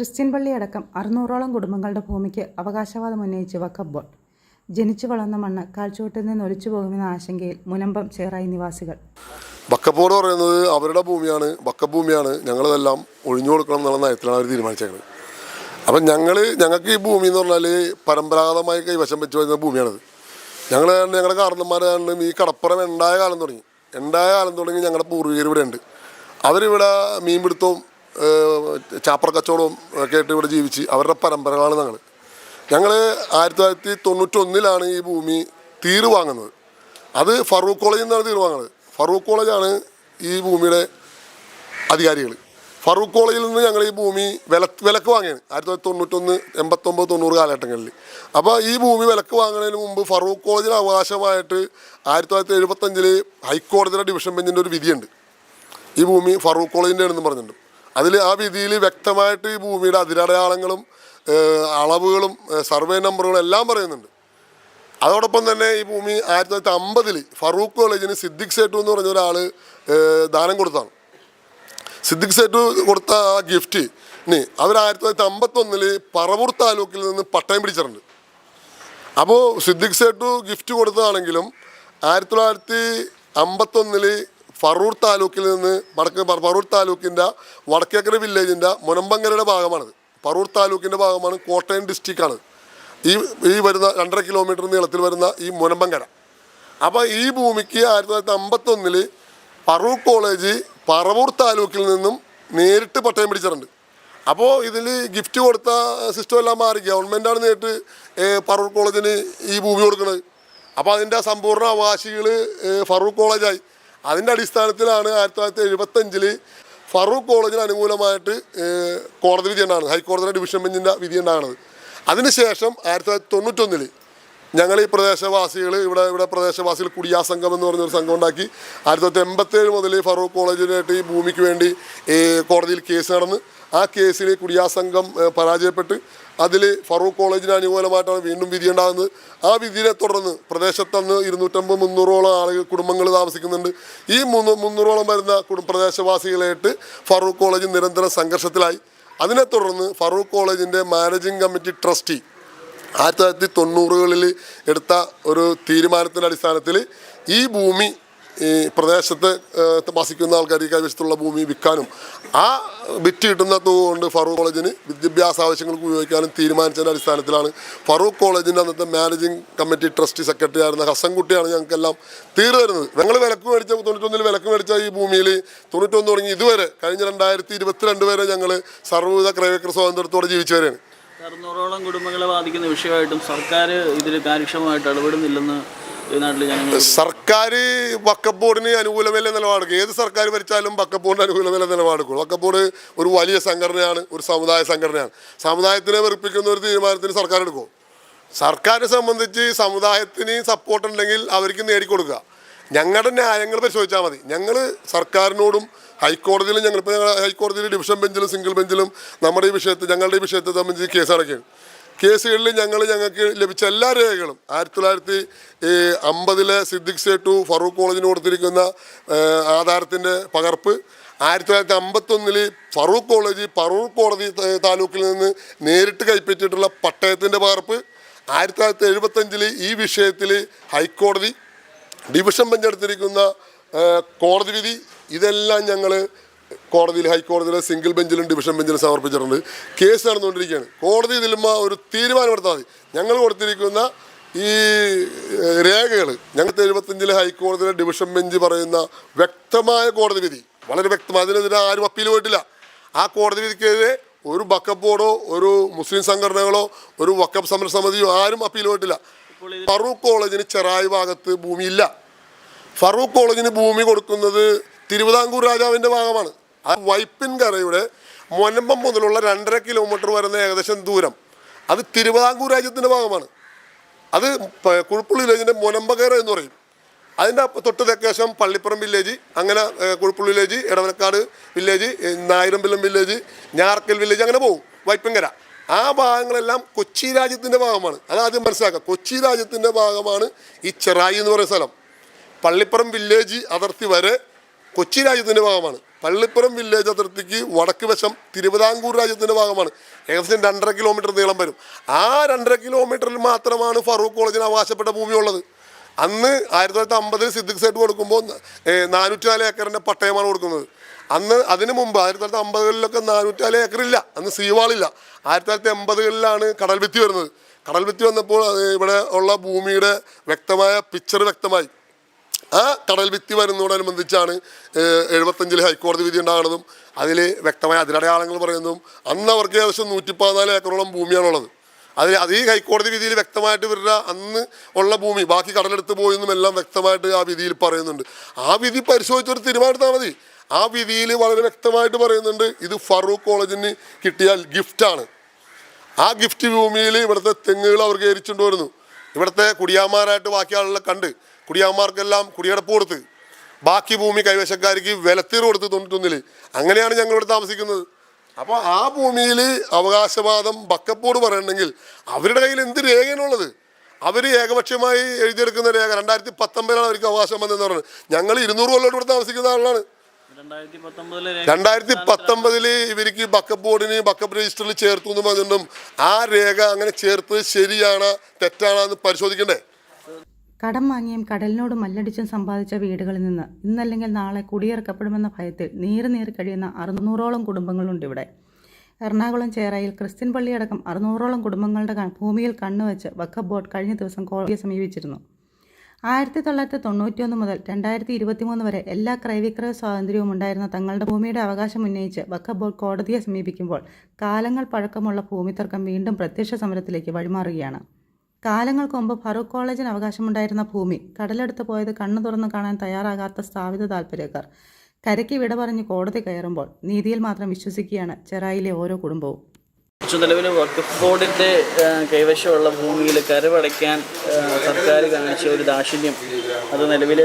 Christian പള്ളിയടക്കം അറുന്നൂറോളം കുടുംബങ്ങളുടെ ഭൂമിക്ക് അവകാശവാദം ഉന്നയിച്ച് വക്കബ് ബോർഡ് ജനിച്ചു വളർന്ന മണ്ണ് കാൽച്ചുവട്ടിൽ നിന്ന് ഒലിച്ചു പോകുമെന്ന ആശങ്കയിൽ മുനമ്പം ചേറായി നിവാസികൾ. ബക്കപ്പോട് പറയുന്നത് അവരുടെ ഭൂമിയാണ് ബക്കഭൂമിയാണ് ഞങ്ങളതെല്ലാം ഒഴിഞ്ഞു കൊടുക്കണം എന്നുള്ള നയത്തിലാണ് അവർ തീരുമാനിച്ചത് അപ്പം ഞങ്ങൾ ഞങ്ങൾക്ക് ഈ ഭൂമി എന്ന് പറഞ്ഞാൽ പരമ്പരാഗതമായി കൈവശം വെച്ച് വരുന്ന ഭൂമിയാണിത്. ഞങ്ങൾ ഞങ്ങളുടെ കാരണന്മാരാണ് ഈ കടപ്പുറം ഉണ്ടായ കാലം തുടങ്ങി. ഉണ്ടായ കാലം തുടങ്ങി ഞങ്ങളുടെ പൂർവികർ ഇവിടെ ഉണ്ട് അവരിവിടെ മീൻപിടുത്തവും ഏഹ്, ചാപ്പറ കച്ചവടവും ഒക്കെ ആയിട്ട് ഇവിടെ ജീവിച്ച് അവരുടെ പരമ്പരകളാണ് ഞങ്ങൾ. ഞങ്ങൾ ആയിരത്തി തൊള്ളായിരത്തി തൊണ്ണൂറ്റൊന്നിലാണ് ഈ ഭൂമി തീര് വാങ്ങുന്നത്. അത് ഫറൂഖ് കോളേജിൽ നിന്നാണ് തീര് വാങ്ങുന്നത്. ഫറൂഖ് കോളേജാണ് ഈ ഭൂമിയുടെ അധികാരികൾ. ഫറൂഖ് കോളേജിൽ നിന്ന് ഞങ്ങൾ ഈ ഭൂമി വില വിലക്ക് വാങ്ങിയാണ്. ആയിരത്തി തൊള്ളായിരത്തി തൊണ്ണൂറ്റൊന്ന് എൺപത്തൊമ്പത് തൊണ്ണൂറ് കാലഘട്ടങ്ങളിൽ. അപ്പോൾ ഈ ഭൂമി വിലക്ക് വാങ്ങുന്നതിന് മുമ്പ് ഫറൂഖ് കോളേജിന് അവകാശമായിട്ട് ആയിരത്തി തൊള്ളായിരത്തി എഴുപത്തഞ്ചിൽ ഹൈക്കോടതിയുടെ ഡിവിഷൻ ബെഞ്ചിന്റെ ഒരു വിധിയുണ്ട്. ഈ ഭൂമി ഫറൂഖ് കോളേജിന്റെ ആണെന്ന് പറഞ്ഞിട്ടുണ്ട്. അതിൽ ആ വിധിയിൽ വ്യക്തമായിട്ട് ഈ ഭൂമിയുടെ അതിരടയാളങ്ങളും അളവുകളും സർവേ നമ്പറുകളും എല്ലാം പറയുന്നുണ്ട്. അതോടൊപ്പം തന്നെ ഈ ഭൂമി ആയിരത്തി തൊള്ളായിരത്തി അമ്പതിൽ ഫറൂഖ് കോളേജിന് സിദ്ദിഖ് സേട്ടു എന്ന് പറഞ്ഞ ഒരാൾ ദാനം കൊടുത്താണ്. സിദ്ദിഖ് സേട്ടു കൊടുത്ത ആ ഗിഫ്റ്റ് ഇനി അവർ ആയിരത്തി തൊള്ളായിരത്തി അമ്പത്തൊന്നിൽ പറവൂർ താലൂക്കിൽ നിന്ന് പട്ടയം പിടിച്ചിട്ടുണ്ട്. അപ്പോൾ സിദ്ദിഖ് സേട്ടു ഗിഫ്റ്റ് കൊടുത്തതാണെങ്കിലും ആയിരത്തി തൊള്ളായിരത്തി അമ്പത്തൊന്നിൽ ഫറൂർ താലൂക്കിൽ നിന്ന് വടക്ക് ഫറൂർ താലൂക്കിന്റെ വടക്കേക്കര വില്ലേജിന്റെ മുനമ്പങ്കരയുടെ ഭാഗമാണിത്. ഫറൂർ താലൂക്കിന്റെ ഭാഗമാണ് കോട്ടയം ഡിസ്ട്രിക്റ്റാണ് ഈ ഈ വരുന്ന രണ്ടര കിലോമീറ്റർ നീളത്തിൽ വരുന്ന ഈ മുനമ്പങ്കര അപ്പോൾ ഈ ഭൂമിക്ക് ആയിരത്തി തൊള്ളായിരത്തി അമ്പത്തൊന്നിൽ പറവൂർ കോളേജ് പറവൂർ താലൂക്കിൽ നിന്നും നേരിട്ട് പട്ടയം പിടിച്ചിട്ടുണ്ട്. അപ്പോൾ ഇതിൽ ഗിഫ്റ്റ് കൊടുത്ത സിസ്റ്റം എല്ലാം മാറി. ഗവൺമെന്റാണ് നേരിട്ട് പറവൂർ കോളേജിന് ഈ ഭൂമി കൊടുക്കുന്നത്. അപ്പോൾ അതിന്റെ സമ്പൂർണ അവകാശികൾ ഫറൂർ കോളേജായി. അതിന്റെ അടിസ്ഥാനത്തിലാണ് ആയിരത്തി തൊള്ളായിരത്തി എഴുപത്തഞ്ചിൽ ഫറൂഖ് കോളേജിന് അനുകൂലമായിട്ട് കോടതി വിധി ഉണ്ടാകുന്നത്. ഹൈക്കോടതിയുടെ ഡിവിഷൻ ബെഞ്ചിന്റെ വിധി ഉണ്ടാകുന്നത്. അതിനുശേഷം ആയിരത്തി തൊള്ളായിരത്തി തൊണ്ണൂറ്റൊന്നിൽ ഞങ്ങൾ ഈ പ്രദേശവാസികൾ ഇവിടെ ഇവിടെ പ്രദേശവാസികൾ കുടിയാ സംഘം എന്ന് പറഞ്ഞൊരു സംഘം ഉണ്ടാക്കി. ആയിരത്തി തൊള്ളായിരത്തി എൺപത്തേഴ് മുതൽ ഫറൂഖ് കോളേജിനായിട്ട് ഈ ഭൂമിക്ക് വേണ്ടി കോടതിയിൽ കേസ് നടന്ന് ആ കേസിൽ കുടിയാ സംഘം പരാജയപ്പെട്ട് അതിൽ ഫറൂഖ് കോളേജിന് അനുകൂലമായിട്ടാണ് വീണ്ടും വിധി ഉണ്ടാകുന്നത് ആ വിധിയെ തുടർന്ന് പ്രദേശത്തന്ന് ഇരുന്നൂറ്റമ്പത് മുന്നൂറോളം ആളുകൾ കുടുംബങ്ങൾ താമസിക്കുന്നുണ്ട്. ഈ മൂന്ന് മുന്നൂറോളം വരുന്ന കുടും പ്രദേശവാസികളായിട്ട് ഫറൂഖ് കോളേജ് നിരന്തരം സംഘർഷത്തിലായി. അതിനെ തുടർന്ന് ഫറൂഖ് കോളേജിന്റെ മാനേജിംഗ് കമ്മിറ്റി ട്രസ്റ്റി ആയിരത്തി തൊള്ളായിരത്തി തൊണ്ണൂറുകളിൽ എടുത്ത ഒരു തീരുമാനത്തിന്റെ അടിസ്ഥാനത്തിൽ ഈ ഭൂമി ഈ പ്രദേശത്ത് വസിക്കുന്ന ആൾക്കാർ ഈ കൈവശത്തുള്ള ഭൂമി വിൽക്കാനും ആ വിറ്റ് കിട്ടുന്ന തുക കൊണ്ട് ഫറൂഖ് കോളേജിന് വിദ്യാഭ്യാസ ആവശ്യങ്ങൾക്ക് ഉപയോഗിക്കാനും തീരുമാനിച്ചതിന്റെ അടിസ്ഥാനത്തിലാണ് ഫറൂഖ് കോളേജിന്റെ അന്നത്തെ മാനേജിംഗ് കമ്മിറ്റി ട്രസ്റ്റി സെക്രട്ടറി ആയിരുന്ന ഹസൻകുട്ടിയാണ് ഞങ്ങൾക്കെല്ലാം തീർന്നു തരുന്നത്. ഞങ്ങൾ വിലക്ക് മേടിച്ച തൊണ്ണൂറ്റൊന്നിൽ വിലക്ക് മേടിച്ച ഈ ഭൂമിയിൽ തൊണ്ണൂറ്റൊന്ന് തുടങ്ങി ഇതുവരെ കഴിഞ്ഞ രണ്ടായിരത്തി ഇരുപത്തിരണ്ട് വരെ ഞങ്ങൾ സർവവിധ ക്രയവിക്ര സ്വാതന്ത്ര്യത്തോടെ ജീവിച്ചവരാണ്. അറുന്നൂറോളം കുടുംബങ്ങളെ ബാധിക്കുന്ന വിഷയമായിട്ടും സർക്കാർ ഇതിൽ കാര്യക്ഷമമായിട്ട് ഇടപെടുന്നില്ലെന്ന് സർക്കാർ വക്കപ്പ് ബോർഡിന് അനുകൂലമല്ല നിലപാടെടുക്കും? ഏത് സർക്കാർ ഭരിച്ചാലും വക്കപ്പ് ബോർഡിന് അനുകൂലമല്ല നിലപാടെടുക്കും വക്കപ്പ് ബോർഡ് ഒരു വലിയ സംഘടനയാണ് ഒരു സമുദായ സംഘടനയാണ്. സമുദായത്തിനെ വെറുപ്പിക്കുന്ന ഒരു തീരുമാനത്തിന് സർക്കാർ എടുക്കും. സർക്കാരിനെ സംബന്ധിച്ച് സമുദായത്തിന് സപ്പോർട്ട് ഉണ്ടെങ്കിൽ അവർക്ക് നേടിക്കൊടുക്കുക. ഞങ്ങളുടെ ന്യായങ്ങൾ പരിശോധിച്ചാൽ മതി. ഞങ്ങൾ സർക്കാരിനോടും ഹൈക്കോടതിയിലും ഞങ്ങളിപ്പോൾ ഹൈക്കോടതിയിൽ ഡിവിഷൻ ബെഞ്ചിലും സിംഗിൾ ബെഞ്ചിലും നമ്മുടെ ഈ വിഷയത്തിൽ ഞങ്ങളുടെ ഈ വിഷയത്തെ സംബന്ധിച്ച് കേസ് അടക്കുകയാണ് കേസുകളിൽ ഞങ്ങൾ ഞങ്ങൾക്ക് ലഭിച്ച എല്ലാ രേഖകളും. ആയിരത്തി തൊള്ളായിരത്തി അമ്പതിലെ സിദ്ദിഖ് സേട്ടു ഫറൂഖ് കോളേജിന് കൊടുത്തിരിക്കുന്ന ആധാരത്തിന്റെ പകർപ്പ്. ആയിരത്തി തൊള്ളായിരത്തി അമ്പത്തൊന്നിൽ ഫറൂഖ് കോളേജ് ഫറൂഖ് കോടതി താലൂക്കിൽ നിന്ന് നേരിട്ട് കൈപ്പറ്റിയിട്ടുള്ള പട്ടയത്തിന്റെ പകർപ്പ്. ആയിരത്തി തൊള്ളായിരത്തി എഴുപത്തഞ്ചിൽ ഈ വിഷയത്തിൽ ഹൈക്കോടതി ഡിവിഷൻ ബെഞ്ച് എടുത്തിരിക്കുന്ന കോടതി വിധി. ഇതെല്ലാം ഞങ്ങൾ കോടതിയിൽ ഹൈക്കോടതിയിലെ സിംഗിൾ ബെഞ്ചിലും ഡിവിഷൻ ബെഞ്ചിലും സമർപ്പിച്ചിട്ടുണ്ട്. കേസ് നടന്നുകൊണ്ടിരിക്കുകയാണ് കോടതി ഇതിലുമ്പോൾ ഒരു തീരുമാനമെടുത്താൽ മതി. ഞങ്ങൾ കൊടുത്തിരിക്കുന്ന ഈ രേഖകൾ ഞങ്ങൾക്ക് എഴുപത്തഞ്ചിലെ ഹൈക്കോടതിയിലെ ഡിവിഷൻ ബെഞ്ച് പറയുന്ന വ്യക്തമായ കോടതി വിധി. വളരെ വ്യക്തമായി. അതിനെതിരെ ആരും അപ്പീൽ പോയിട്ടില്ല. ആ കോടതി വിധിക്കെതിരെ ഒരു വക്കപ്പ് ബോർഡോ ഒരു മുസ്ലിം സംഘടനകളോ ഒരു വക്കപ്പ് സമര സമിതിയോ ആരും അപ്പീൽ പോയിട്ടില്ല. ഫറൂഖ് കോളേജിന് ചെറായി ഭാഗത്ത് ഭൂമിയില്ല. ഫറൂഖ് കോളേജിന് ഭൂമി കൊടുക്കുന്നത് തിരുവിതാംകൂർ രാജാവിന്റെ ഭാഗമാണ്. ആ വൈപ്പിൻകരയുടെ മൊനമ്പം മുതലുള്ള രണ്ടര കിലോമീറ്റർ വരുന്ന ഏകദേശം ദൂരം. അത് തിരുവിതാംകൂർ രാജ്യത്തിന്റെ ഭാഗമാണ്. അത് കുഴുപ്പുള്ളി വില്ലേജിന്റെ മൊനമ്പകര എന്ന് പറയും. അതിന്റെ തൊട്ട് തെക്കേശം പള്ളിപ്പുറം വില്ലേജ് അങ്ങനെ Kuzhuppilly village Edavanakkad village Nayarambalam village Njarakkal village അങ്ങനെ പോകും വൈപ്പിങ്കര ആ ഭാഗങ്ങളെല്ലാം കൊച്ചി രാജ്യത്തിന്റെ ഭാഗമാണ്. അത് ആദ്യം മനസ്സിലാക്കുക. കൊച്ചി രാജ്യത്തിന്റെ ഭാഗമാണ് ഈ ചെറായി എന്ന് പറയുന്ന സ്ഥലം. പള്ളിപ്പുറം വില്ലേജ് അതിർത്തി വരെ കൊച്ചി രാജ്യത്തിന്റെ ഭാഗമാണ്. പള്ളിപ്പുറം വില്ലേജ് അതിർത്തിക്ക് വടക്ക് വശം തിരുവിതാംകൂർ രാജ്യത്തിന്റെ ഭാഗമാണ്. ഏകദേശം രണ്ടര കിലോമീറ്റർ നീളം വരും. ആ രണ്ടര കിലോമീറ്ററിൽ മാത്രമാണ് ഫറൂഖ് കോളേജിന് അവകാശപ്പെട്ട ഭൂമിയുള്ളത്. അന്ന് ആയിരത്തി തൊള്ളായിരത്തി അമ്പതിൽ സിദ്ദിഖ് സൈഡ് കൊടുക്കുമ്പോൾ നാനൂറ്റി നാല് ഏക്കറിന്റെ പട്ടയമാണ് കൊടുക്കുന്നത്. അന്ന് അതിന് മുമ്പ് ആയിരത്തി തൊള്ളായിരത്തി അമ്പതുകളിലൊക്കെ നാനൂറ്റി നാല് ഏക്കറില്ല അന്ന് സീവാളില്ല ആയിരത്തി തൊള്ളായിരത്തി എൺപതുകളിലാണ് കടൽ ഭിത്തി വരുന്നത്. കടൽ ഭിത്തി വന്നപ്പോൾ ഇവിടെ ഉള്ള ഭൂമിയുടെ വ്യക്തമായ പിക്ചർ വ്യക്തമായി. ആ കടൽ ഭിത്തി വരുന്നതോടനുബന്ധിച്ചാണ് എഴുപത്തഞ്ചിൽ ഹൈക്കോടതി വിധി ഉണ്ടാകുന്നതും അതിൽ വ്യക്തമായ അതിരടയാളങ്ങൾ പറയുന്നതും അന്ന് അവർക്ക് ഏകദേശം നൂറ്റി പതിനാല് ഏക്കറോളം ഭൂമിയാണുള്ളത്. അതിൽ അത് ഈ ഹൈക്കോടതി വിധിയിൽ വ്യക്തമായിട്ട് ഇവരുടെ അന്ന് ഉള്ള ഭൂമി ബാക്കി കടലെടുത്ത് പോയെന്നും എല്ലാം വ്യക്തമായിട്ട് ആ വിധിയിൽ പറയുന്നുണ്ട്. ആ വിധി പരിശോധിച്ചൊരു തീരുമാനമെടുത്താൽ മതി. ആ വിധിയിൽ വളരെ വ്യക്തമായിട്ട് പറയുന്നുണ്ട് ഇത് ഫറൂഖ് കോളേജിന് കിട്ടിയ ഗിഫ്റ്റാണ് ആ ഗിഫ്റ്റ് ഭൂമിയിൽ ഇവിടുത്തെ തെങ്ങുകൾ അവർക്ക് എരിച്ചുകൊണ്ട് വരുന്നു. ഇവിടുത്തെ കുടിയാന്മാരായിട്ട് ബാക്കി ആളുകളെ കണ്ട് കുടിയാന്മാർക്കെല്ലാം കുടിയടപ്പ് കൊടുത്ത് ബാക്കി ഭൂമി കൈവശക്കാർക്ക് വിലത്തീർ കൊടുത്ത് തൊണ്ണൂറ്റൊന്നിൽ അങ്ങനെയാണ് ഞങ്ങൾ ഇവിടെ താമസിക്കുന്നത്. അപ്പോൾ ആ ഭൂമിയിൽ അവകാശവാദം ബക്കപ്പോട് പറയണമെങ്കിൽ അവരുടെ കയ്യിൽ എന്ത് രേഖയാണുള്ളത്? അവർ ഏകപക്ഷീയമായി എഴുതിയെടുക്കുന്ന രേഖ. രണ്ടായിരത്തി പത്തൊമ്പതിലാണ് അവർക്ക് അവകാശം വന്നതെന്ന് പറഞ്ഞത് ഞങ്ങൾ ഇരുന്നൂറ് കൊല്ലോട്ട് ഇവിടെ താമസിക്കുന്ന ആളാണ്. രണ്ടായിരത്തി പത്തൊമ്പതിലെ ഇവർക്ക് ബക്കപ്പ് ബോർഡിന് ബക്കപ്പ് രജിസ്റ്ററിൽ ചേർത്തു എന്ന് പറഞ്ഞിട്ടും ആ രേഖ അങ്ങനെ ചേർത്ത് ശരിയാണ് തെറ്റാണെന്ന് പരിശോധിക്കണ്ടേ? കടം വാങ്ങിയും കടലിനോട് മല്ലടിച്ചും സമ്പാദിച്ച വീടുകളിൽ നിന്ന് ഇന്നല്ലെങ്കിൽ നാളെ കുടിയിറക്കപ്പെടുമെന്ന ഭയത്തിൽ നീറി നീറി കഴിയുന്ന അറുന്നൂറോളം കുടുംബങ്ങളുണ്ട് ഇവിടെ. എറണാകുളം ചേറയിൽ ക്രിസ്ത്യൻ പള്ളിയടക്കം അറുന്നൂറോളം കുടുംബങ്ങളുടെ ഭൂമിയിൽ കണ്ണുവച്ച് വഖഫ് ബോർഡ് കഴിഞ്ഞ ദിവസം കോടതിയെ സമീപിച്ചിരുന്നു. ആയിരത്തി തൊള്ളായിരത്തി തൊണ്ണൂറ്റിയൊന്ന് മുതൽ രണ്ടായിരത്തി ഇരുപത്തിമൂന്ന് വരെ എല്ലാ ക്രയവിക്രയ സ്വാതന്ത്ര്യവും ഉണ്ടായിരുന്ന തങ്ങളുടെ ഭൂമിയുടെ അവകാശം ഉന്നയിച്ച് വഖഫ് ബോർഡ് കോടതിയെ സമീപിക്കുമ്പോൾ കാലങ്ങൾ പഴക്കമുള്ള ഭൂമി തർക്കം വീണ്ടും പ്രത്യക്ഷ സമരത്തിലേക്ക് വഴിമാറുകയാണ്. കാലങ്ങൾക്ക് മുമ്പ് ഫറൂഖ് കോളേജിന് അവകാശമുണ്ടായിരുന്ന ഭൂമി. കടലെടുത്ത് പോയത് കണ്ണു തുറന്ന് കാണാൻ തയ്യാറാകാത്ത സ്ഥാപിത താല്പര്യക്കാർ. കരയ്ക്ക് വിട പറഞ്ഞ് കോടതി കയറുമ്പോൾ നീതിയിൽ മാത്രം വിശ്വസിക്കുകയാണ് ചെറായിലെ ഓരോ കുടുംബവും. നിലവിൽ വഖഫ് ബോർഡിന്റെ കൈവശമുള്ള ഭൂമിയിൽ കരവടയ്ക്കാൻ സർക്കാർ കാണിച്ച ഒരു ദാക്ഷിണ്യം അത് നിലവിൽ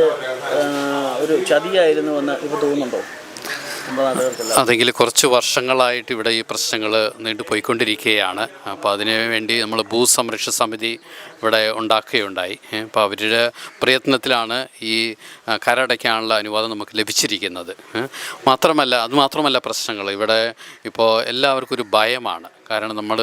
ഒരു ചതിയായിരുന്നുവെന്ന് ഇപ്പോൾ തോന്നുന്നുണ്ടോ? അതെങ്കിൽ കുറച്ച് വർഷങ്ങളായിട്ട് ഇവിടെ ഈ പ്രശ്നങ്ങൾ നീണ്ടുപോയിക്കൊണ്ടിരിക്കുകയാണ്. അപ്പോൾ അതിനു വേണ്ടി നമ്മൾ ഭൂസംരക്ഷ സമിതി ഇവിടെ ഉണ്ടാക്കുകയുണ്ടായി. അപ്പോൾ അവരുടെ പ്രയത്നത്തിലാണ് ഈ കരടയ്ക്കാനുള്ള അനുവാദം നമുക്ക് ലഭിച്ചിരിക്കുന്നത്. മാത്രമല്ല അത് മാത്രമല്ല പ്രശ്നങ്ങൾ. ഇവിടെ ഇപ്പോൾ എല്ലാവർക്കും ഒരു ഭയമാണ്. കാരണം നമ്മൾ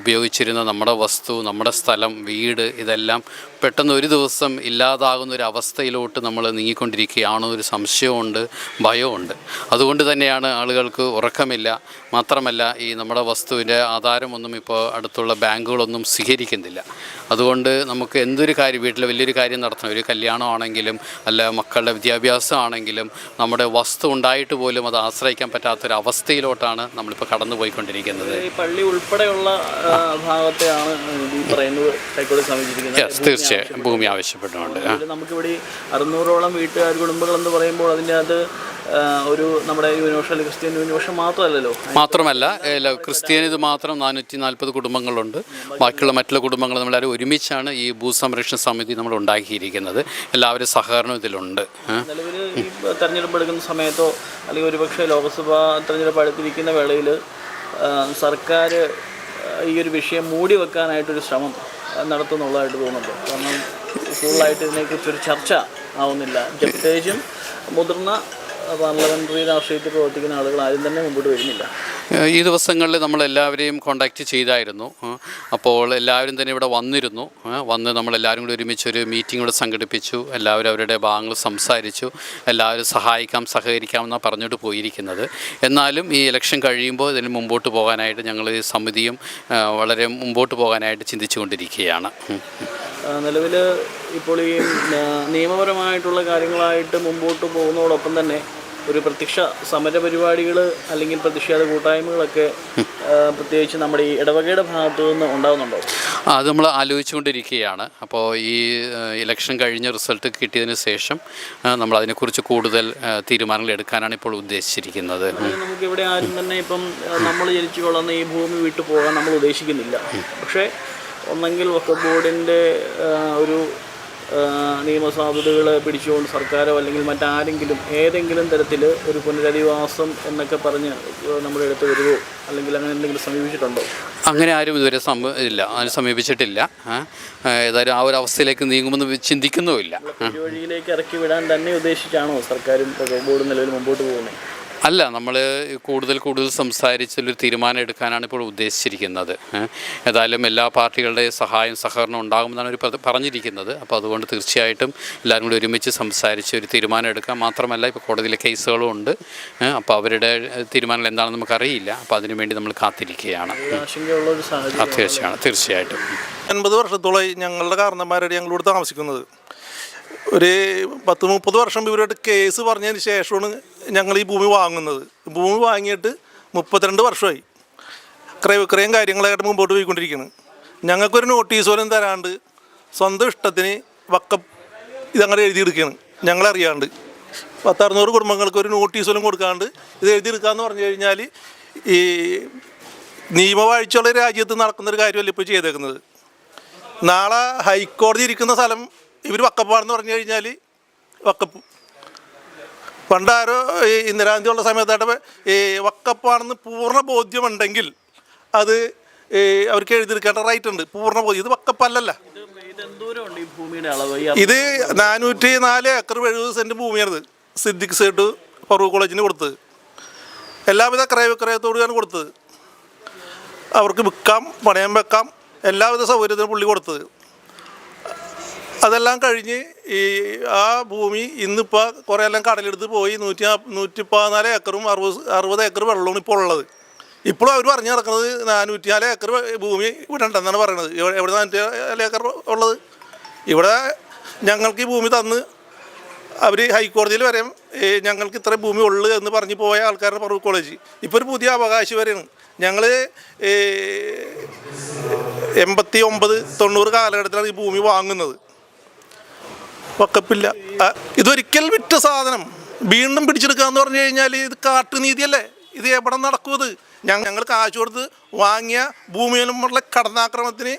ഉപയോഗിച്ചിരുന്ന നമ്മുടെ വസ്തു നമ്മുടെ സ്ഥലം വീട് ഇതെല്ലാം പെട്ടെന്ന് ഒരു ദിവസം ഇല്ലാതാകുന്ന ഒരു അവസ്ഥയിലോട്ട് നമ്മൾ നീങ്ങിക്കൊണ്ടിരിക്കുകയാണോ ഒരു സംശയമുണ്ട് ഭയമുണ്ട്. അതുകൊണ്ട് തന്നെയാണ് ആളുകൾക്ക് ഉറക്കമില്ല. മാത്രമല്ല ഈ നമ്മുടെ വസ്തുവിന്റെ ആധാരമൊന്നും ഇപ്പോൾ അടുത്തുള്ള ബാങ്കുകളൊന്നും സ്വീകരിക്കുന്നില്ല. അതുകൊണ്ട് നമുക്ക് എന്തൊരു കാര്യം വീട്ടിൽ വലിയൊരു കാര്യം നടത്തണം. ഒരു കല്യാണമാണെങ്കിലും അല്ല മക്കളുടെ വിദ്യാഭ്യാസം ആണെങ്കിലും നമ്മുടെ വസ്തു ഉണ്ടായിട്ട് പോലും അത് ആശ്രയിക്കാൻ പറ്റാത്തൊരവസ്ഥയിലോട്ടാണ് നമ്മളിപ്പോൾ കടന്നു പോയിക്കൊണ്ടിരിക്കുന്നത് ഈ പള്ളി ഉൾപ്പെടെയുള്ള ഭാഗത്തെയാണ് ഈ പറയുന്നത് സമീപിച്ചിരിക്കുന്നത് തീർച്ചയായും. ഭൂമി ആവശ്യപ്പെട്ടുകൊണ്ട്. നമുക്കിവിടെ അറുന്നൂറോളം വീട്ടുകാർ കുടുംബങ്ങൾ എന്ന് പറയുമ്പോൾ അതിന്റെ അത് ഒരു നമ്മുടെ യൂണിവേഴ്സൽ ക്രിസ്ത്യൻ യൂണിവേഴ്സൽ മാത്രമല്ലല്ലോ? മാത്രമല്ല ക്രിസ്ത്യൻ ഇത് മാത്രം നാനൂറ്റി നാൽപ്പത് കുടുംബങ്ങളുണ്ട്. ബാക്കിയുള്ള മറ്റുള്ള കുടുംബങ്ങൾ നമ്മളെല്ലാവരും ഒരുമിച്ചാണ് ഈ ഭൂസംരക്ഷണ സമിതി നമ്മൾ ഉണ്ടാക്കിയിരിക്കുന്നത്. എല്ലാവരും സഹകരണം ഇതിലുണ്ട്. നിലവിൽ ഈ തെരഞ്ഞെടുപ്പ് എടുക്കുന്ന സമയത്തോ അല്ലെങ്കിൽ ഒരുപക്ഷെ ലോക്സഭാ തെരഞ്ഞെടുപ്പ് അടുത്തിരിക്കുന്ന വേളയിൽ സർക്കാർ ഈ ഒരു വിഷയം മൂടി വെക്കാനായിട്ടൊരു ശ്രമം നടത്തുന്നുള്ളതായിട്ട് തോന്നുന്നുണ്ട്. കാരണം കൂടുതലായിട്ട് ഇതിനെക്കുറിച്ചൊരു ചർച്ച ആവുന്നില്ല. പ്രത്യേകിച്ചും മുതിർന്ന പാർലമെന്ററി രാഷ്ട്രീയത്തിൽ പ്രവർത്തിക്കുന്ന ആളുകൾ ആരും തന്നെ മുമ്പോട്ട് വരുന്നില്ല. ഈ ദിവസങ്ങളിൽ നമ്മൾ എല്ലാവരെയും കോണ്ടാക്റ്റ് ചെയ്തായിരുന്നു അപ്പോൾ എല്ലാവരും തന്നെ ഇവിടെ വന്നിരുന്നു. വന്ന് നമ്മൾ എല്ലാവരും കൂടി ഒരുമിച്ച് ഒരു മീറ്റിംഗ് കൂടെ സംഘടിപ്പിച്ചു. എല്ലാവരും അവരുടെ ഭാഗങ്ങൾ സംസാരിച്ചു. എല്ലാവരും സഹായിക്കാം സഹകരിക്കാം എന്നാണ് പറഞ്ഞിട്ട് പോയിരിക്കുന്നത്. എന്നാലും ഈ ഇലക്ഷൻ കഴിയുമ്പോൾ ഇതിന് മുമ്പോട്ട് പോകാനായിട്ട് ഞങ്ങൾ ഈ സമിതിയും വളരെ മുമ്പോട്ട് പോകാനായിട്ട് ചിന്തിച്ചു കൊണ്ടിരിക്കുകയാണ് നിലവിൽ ഇപ്പോൾ ഈ നിയമപരമായിട്ടുള്ള കാര്യങ്ങളായിട്ട് മുമ്പോട്ട് പോകുന്നതോടൊപ്പം തന്നെ ഒരു പ്രത്യക്ഷ സമര പരിപാടികൾ അല്ലെങ്കിൽ പ്രതിഷേധ കൂട്ടായ്മകളൊക്കെ പ്രത്യേകിച്ച് നമ്മുടെ ഈ ഇടവകയുടെ ഭാഗത്തു നിന്ന് ഉണ്ടാകുന്നുണ്ടോ അത് നമ്മൾ ആലോചിച്ചുകൊണ്ടിരിക്കുകയാണ്. അപ്പോൾ ഈ ഇലക്ഷൻ കഴിഞ്ഞ റിസൾട്ട് കിട്ടിയതിന് ശേഷം നമ്മൾ അതിനെക്കുറിച്ച് കൂടുതൽ തീരുമാനങ്ങൾ എടുക്കാനാണ് ഇപ്പോൾ ഉദ്ദേശിച്ചിരിക്കുന്നത്. നമുക്കിവിടെ ആരും തന്നെ ഇപ്പം നമ്മൾ ജനിച്ചു കൊള്ളുന്ന ഈ ഭൂമി വിട്ടു പോകാൻ നമ്മൾ ഉദ്ദേശിക്കുന്നില്ല. പക്ഷേ ഒന്നെങ്കിൽ വഖഫ് ബോർഡിന്റെ ഒരു ആ, നിയമസാധുതകൾ പിടിച്ചുകൊണ്ട് സർക്കാരോ അല്ലെങ്കിൽ മറ്റാരെങ്കിലും ഏതെങ്കിലും തരത്തിൽ ഒരു പുനരധിവാസം എന്നൊക്കെ പറഞ്ഞ് നമ്മുടെ അടുത്ത് വരുമോ അല്ലെങ്കിൽ അങ്ങനെ എന്തെങ്കിലും സമീപിച്ചിട്ടുണ്ടോ? അങ്ങനെ ആരും ഇതുവരെ ഇല്ല. ആരും സമീപിച്ചിട്ടില്ല. ഏതായാലും ആ ഒരു അവസ്ഥയിലേക്ക് നീങ്ങുമെന്ന് ചിന്തിക്കുന്നുമില്ല. വഴിയിലേക്ക് ഇറക്കി വിടാൻ തന്നെ ഉദ്ദേശിച്ചാണോ സർക്കാരും ബോർഡ് നിലവിൽ മുമ്പോട്ട് പോകുന്നത്? അല്ല നമ്മൾ കൂടുതൽ കൂടുതൽ സംസാരിച്ചൊരു തീരുമാനം എടുക്കാനാണ് ഇപ്പോൾ ഉദ്ദേശിച്ചിരിക്കുന്നത്. ഏതായാലും എല്ലാ പാർട്ടികളുടെ സഹായം സഹകരണം ഉണ്ടാകുമെന്നാണ് ഒരു പറഞ്ഞിരിക്കുന്നത്. അപ്പോൾ അതുകൊണ്ട് തീർച്ചയായിട്ടും എല്ലാവരും കൂടി ഒരുമിച്ച് സംസാരിച്ച് ഒരു തീരുമാനം എടുക്കാം മാത്രമല്ല ഇപ്പോൾ കോടതിയിലെ കേസുകളും ഉണ്ട്. അപ്പോൾ അവരുടെ തീരുമാനങ്ങൾ എന്താണെന്ന് നമുക്കറിയില്ല. അപ്പോൾ അതിനുവേണ്ടി നമ്മൾ കാത്തിരിക്കുകയാണ്. അത്യാവശ്യമാണ് ആശങ്കയുള്ള ഒരു സാഹചര്യം തീർച്ചയാണ് തീർച്ചയായിട്ടും. എൺപത് വർഷത്തോളമായി ഞങ്ങളുടെ കാരണന്മാരുടെ ഞങ്ങളോട് താമസിക്കുന്നത്. ഒരു പത്ത് മുപ്പത് വർഷം ഇവരുടെ കേസ് പറഞ്ഞതിന് ശേഷമാണ് ഞങ്ങൾ ഈ ഭൂമി വാങ്ങുന്നത്. ഭൂമി വാങ്ങിയിട്ട് മുപ്പത്തിരണ്ട് വർഷമായി. ക്രയവിക്രയം കാര്യങ്ങളായിട്ട് മുമ്പോട്ട് പോയിക്കൊണ്ടിരിക്കുന്നത് ഞങ്ങൾക്കൊരു നോട്ടീസ് പോലും തരാണ്ട് സ്വന്തം ഇഷ്ടത്തിന് വക്ക ഇതങ്ങനെ എഴുതിയെടുക്കുകയാണ്. ഞങ്ങളറിയാണ്ട്. പത്തറുന്നൂറ് കുടുംബങ്ങൾക്ക് ഒരു നോട്ടീസ് പോലും കൊടുക്കാണ്ട് ഇത് എഴുതിയെടുക്കാന്ന് പറഞ്ഞു കഴിഞ്ഞാൽ ഈ നിയമവാഴ്ചയുള്ള രാജ്യത്ത് നടക്കുന്നൊരു കാര്യമല്ല ഇപ്പോൾ ചെയ്തേക്കുന്നത്. നാളെ ഹൈക്കോടതി ഇരിക്കുന്ന സ്ഥലം ഇവർ വക്കപ്പാടെന്ന് പറഞ്ഞു കഴിഞ്ഞാൽ വക്കപ്പ്. പണ്ടാരോ ഈ ഇന്ദിരാഗാന്ധി ഉള്ള സമയത്തായിട്ട് ഈ വക്കപ്പാണെന്ന് പൂർണ ബോധ്യമുണ്ടെങ്കിൽ അത് അവർക്ക് എഴുതിയെടുക്കേണ്ട റൈറ്റ് ഉണ്ട്. പൂർണ ബോധ്യം. ഇത് വക്കപ്പല്ലല്ല. ഇത് നാനൂറ്റി നാല് ഏക്കർ എഴുപത് സെന്റ് ഭൂമിയാണിത്. സിദ്ദിഖ് സേട്ട് ഫറൂഖ് കോളേജിന് കൊടുത്തത്. എല്ലാവിധ ക്രയവിക്രയത്തോടുകയാണ് കൊടുത്തത്. അവർക്ക് വിൽക്കാം പണയം വെക്കാം എല്ലാവിധ സൗകര്യത്തിനും പുള്ളി കൊടുത്തത്. അതെല്ലാം കഴിഞ്ഞ് ഈ ആ ഭൂമി ഇന്നിപ്പോൾ കുറേ എല്ലാം കടലെടുത്ത് പോയി. നൂറ്റി നൂറ്റി പതിനാല് ഏക്കറും അറുപത് അറുപത് ഏക്കർ വെള്ളമാണ് ഇപ്പോൾ ഉള്ളത്. ഇപ്പോഴും അവർ പറഞ്ഞു നടക്കുന്നത് നാനൂറ്റി നാല് ഏക്കർ ഭൂമി വിടണ്ടെന്നാണ് പറയണത്. എവിടെ എവിടെ നാനൂറ്റി നാല് ഏക്കർ ഉള്ളത്? ഇവിടെ ഞങ്ങൾക്ക് ഈ ഭൂമി തന്ന് അവർ ഹൈക്കോടതിയിൽ വരെ ഞങ്ങൾക്ക് ഇത്ര ഭൂമി ഉള്ളു എന്ന് പറഞ്ഞു പോയ ആൾക്കാരുടെ പറവ് കോളേജ്. ഇപ്പോൾ ഒരു പുതിയ അവകാശി വരെയാണ്. ഞങ്ങൾ എൺപത്തി ഒമ്പത് തൊണ്ണൂറ് കാലഘട്ടത്തിലാണ് ഈ ഭൂമി വാങ്ങുന്നത്. വക്കപ്പില്ല. ഇതൊരിക്കൽ വിറ്റ സാധനം. വീണ്ടും പിടിച്ചെടുക്കുക എന്ന് പറഞ്ഞു കഴിഞ്ഞാൽ ഇത് കാട്ടുനീതിയല്ലേ ഇത് എവിടെ നടക്കുന്നത് ഞങ്ങൾ കാശ് കൊടുത്ത് വാങ്ങിയ ഭൂമിയിലുമുള്ള കടന്നാക്രമണത്തിന്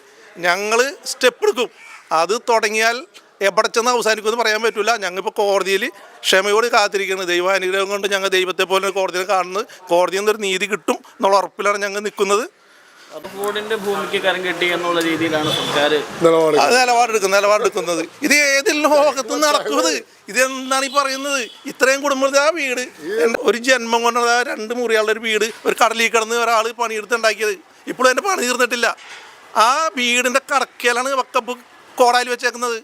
ഞങ്ങൾ സ്റ്റെപ്പ് എടുക്കും. അത് തുടങ്ങിയാൽ എവിടെ ചെന്ന് അവസാനിക്കുമെന്ന് പറയാൻ പറ്റില്ല ഞങ്ങളിപ്പോൾ കോടതിയിൽ ക്ഷമയോട് കാത്തിരിക്കുന്നത് ദൈവാനുഗ്രഹം കൊണ്ട് ഞങ്ങൾ ദൈവത്തെ പോലെ കോടതിയിൽ കാണുന്നത് കോടതിയിൽ നിന്നൊരു നീതി കിട്ടും എന്നുള്ള ഉറപ്പിലാണ് ഞങ്ങൾ നിൽക്കുന്നത്. ബോർഡിന്റെ ഭൂമിക്ക് കരം കെട്ടി എന്നുള്ള രീതിയിലാണ് സർക്കാർ നിലപാടെടുക്കുന്നത് നിലപാടെടുക്കുന്നത്. ഇത് ഏതിൽ ലോകത്ത് നടക്കുന്നത്? ഇത് എന്താണ് ഈ പറയുന്നത്? ഇത്രയും കുടുംബത്തിൽ ആ വീട് ഒരു ജന്മം കൊണ്ടുള്ള ആ രണ്ട് മുറികളുടെ ഒരു വീട് ഒരു കടലിൽ കിടന്ന് ഒരാൾ പണിയെടുത്ത് ഉണ്ടാക്കിയത് ഇപ്പോഴും അതിന്റെ പണി തീർന്നിട്ടില്ല. ആ വീടിന്റെ കടക്കലാണ് വക്കപ്പ് കോടായിൽ വെച്ചേക്കുന്നത്.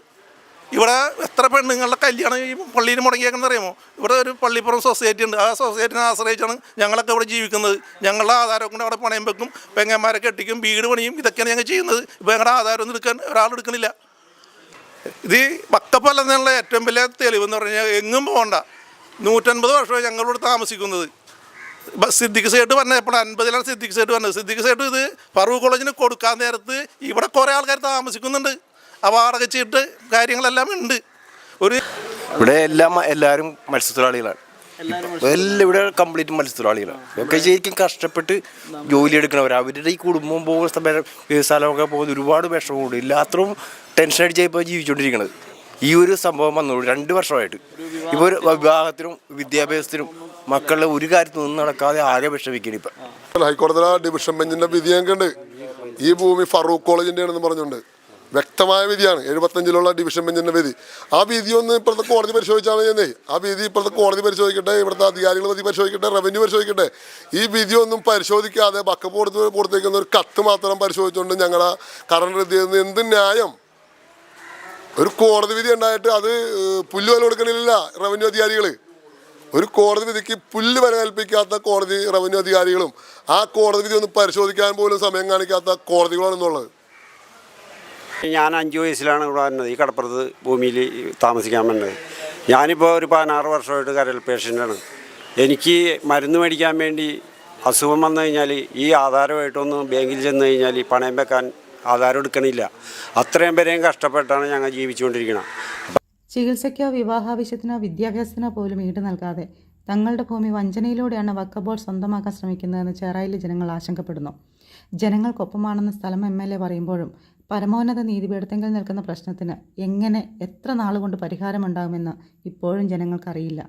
ഇവിടെ എത്ര പെണ്ണുങ്ങളുടെ കല്യാണം ഈ പള്ളിയിൽ മുടങ്ങിയേക്കുന്നത് അറിയാമോ? ഇവിടെ ഒരു പള്ളിപ്പുറം സൊസൈറ്റി ഉണ്ട്. ആ സൊസൈറ്റിനെ ആശ്രയിച്ചാണ് ഞങ്ങളൊക്കെ ഇവിടെ ജീവിക്കുന്നത്. ഞങ്ങളുടെ ആധാരം കൊണ്ട് അവിടെ പണയം വെക്കും പെങ്ങന്മാരെ കെട്ടിക്കും വീട് പണിയും ഇതൊക്കെയാണ് ഞങ്ങൾ ചെയ്യുന്നത്. ഇപ്പോൾ ഞങ്ങളുടെ ആധാരം ഒന്നും എടുക്കാൻ ഒരാൾ എടുക്കുന്നില്ല ഇത് വക്കപ്പല്ലെന്നുള്ള ഏറ്റവും വലിയ തെളിവ് എന്ന് പറഞ്ഞാൽ എങ്ങും പോകണ്ട. നൂറ്റൻപത് വർഷമായി ഞങ്ങളിവിടെ താമസിക്കുന്നത്. സിദ്ദിഖ് സേട്ട് പറഞ്ഞത് എപ്പോൾ അൻപതിലാണ് സിദ്ദിഖ് സേട്ട് പറഞ്ഞത് സിദ്ദിഖ് സേട്ട് ഇത് ഫറൂഖ് കോളേജിന് കൊടുക്കാൻ നേരത്ത് ഇവിടെ കുറേ ആൾക്കാർ താമസിക്കുന്നുണ്ട്. ആ വാടക ചീട്ട് കാര്യങ്ങളെല്ലാം ഉണ്ട്. ഒരു ഇവിടെ എല്ലാം എല്ലാവരും മത്സ്യത്തൊഴിലാളികളാണ്. എല്ലാം ഇവിടെ കംപ്ലീറ്റ് മത്സ്യത്തൊഴിലാളികളാണ്. ഒക്കെ ശരിക്കും കഷ്ടപ്പെട്ട് ജോലി എടുക്കണവർ അവരുടെ ഈ കുടുംബം പോകുന്ന സ്ഥലമൊക്കെ പോകുന്ന ഒരുപാട് വിഷമമുണ്ട് എല്ലാത്രയും ടെൻഷൻ അടിച്ചാൽ ഇപ്പോൾ ജീവിച്ചുകൊണ്ടിരിക്കുന്നത് ഈ ഒരു സംഭവം വന്നോളൂ. രണ്ട് വർഷമായിട്ട്. ഇപ്പോൾ ഒരു വിവാഹത്തിനും വിദ്യാഭ്യാസത്തിനും മക്കളുടെ ഒരു കാര്യത്തിൽ നിന്ന് നടക്കാതെ ആകെ വിഷമിക്കണം ഇപ്പം. ഹൈക്കോടതി ഡിവിഷൻ ബെഞ്ചിന്റെ വിധി ഞങ്ങൾക്കുണ്ട് ഈ ഭൂമി ഫറൂഖ് കോളേജിന്റെ ആണെന്ന് പറഞ്ഞുകൊണ്ട് വ്യക്തമായ വിധിയാണ്. എഴുപത്തഞ്ചിലുള്ള ഡിവിഷൻ ബെഞ്ചിന്റെ വിധി. ആ വിധി ഒന്ന് ഇപ്പോഴത്തെ കോടതി പരിശോധിച്ചാൽ മതിയെന്നേ ആ വിധി ഇപ്പോഴത്തെ കോടതി പരിശോധിക്കട്ടെ ഇവിടുത്തെ അധികാരികൾ വിധി പരിശോധിക്കട്ടെ റവന്യൂ പരിശോധിക്കട്ടെ. ഈ വിധി ഒന്നും പരിശോധിക്കാതെ ബക്കപ്പ് കൊടുത്ത് പുറത്തേക്കുന്ന ഒരു കത്ത് മാത്രം പരിശോധിച്ചുകൊണ്ട് ഞങ്ങളെ കറണ്ട് ചെയ്യുന്നത് എന്ത് ന്യായം? ഒരു കോടതി വിധി ഉണ്ടായിട്ട് അത് പുല്ല് വില കൊടുക്കണില്ല റവന്യൂ അധികാരികൾ ഒരു കോടതി വിധിക്ക് പുല്ല് വില കൽപ്പിക്കാത്ത കോടതി റവന്യൂ അധികാരികളും ആ കോടതി വിധി ഒന്ന് പരിശോധിക്കാൻ പോലും സമയം കാണിക്കാത്ത കോടതികളാണെന്നുള്ളത്. ഞാൻ അഞ്ച് വയസ്സിലാണ് ഇവിടെ വന്നത് ഈ കടപ്പുറത്ത് ഭൂമിയിൽ താമസിക്കാൻ വന്നത്. ഞാനിപ്പോൾ ഒരു പതിനാറ് വർഷമായിട്ട് കരൾ പേഷ്യന്റാണ്. എനിക്ക് മരുന്ന് മേടിക്കാൻ വേണ്ടി അസുഖം വന്നു കഴിഞ്ഞാൽ ഈ ആധാരമായിട്ടൊന്ന് ബാങ്കിൽ ചെന്ന് കഴിഞ്ഞാൽ പണയം വെക്കാൻ ആധാരം എടുക്കണില്ല. അത്രയും പേരെയും കഷ്ടപ്പെട്ടാണ് ഞങ്ങൾ ജീവിച്ചുകൊണ്ടിരിക്കുന്നത് ചികിത്സയ്ക്കോ വിവാഹാവശ്യത്തിനോ വിദ്യാഭ്യാസത്തിനോ പോലും ഈട് നൽകാതെ തങ്ങളുടെ ഭൂമി വഞ്ചനയിലൂടെയാണ് വക്കബോൾ സ്വന്തമാക്കാൻ ശ്രമിക്കുന്നതെന്ന് ചേറായിലെ ജനങ്ങൾ ആശങ്കപ്പെടുന്നു. ജനങ്ങൾക്കൊപ്പമാണെന്ന് സ്ഥലം എം എൽ എ പറയുമ്പോഴും പരമോന്നത നീതിപീഠത്തെങ്കിൽ നിൽക്കുന്ന പ്രശ്നത്തിന് എങ്ങനെ എത്ര നാളുകൊണ്ട് പരിഹാരമുണ്ടാകുമെന്ന് ഇപ്പോഴും ജനങ്ങൾക്കറിയില്ല.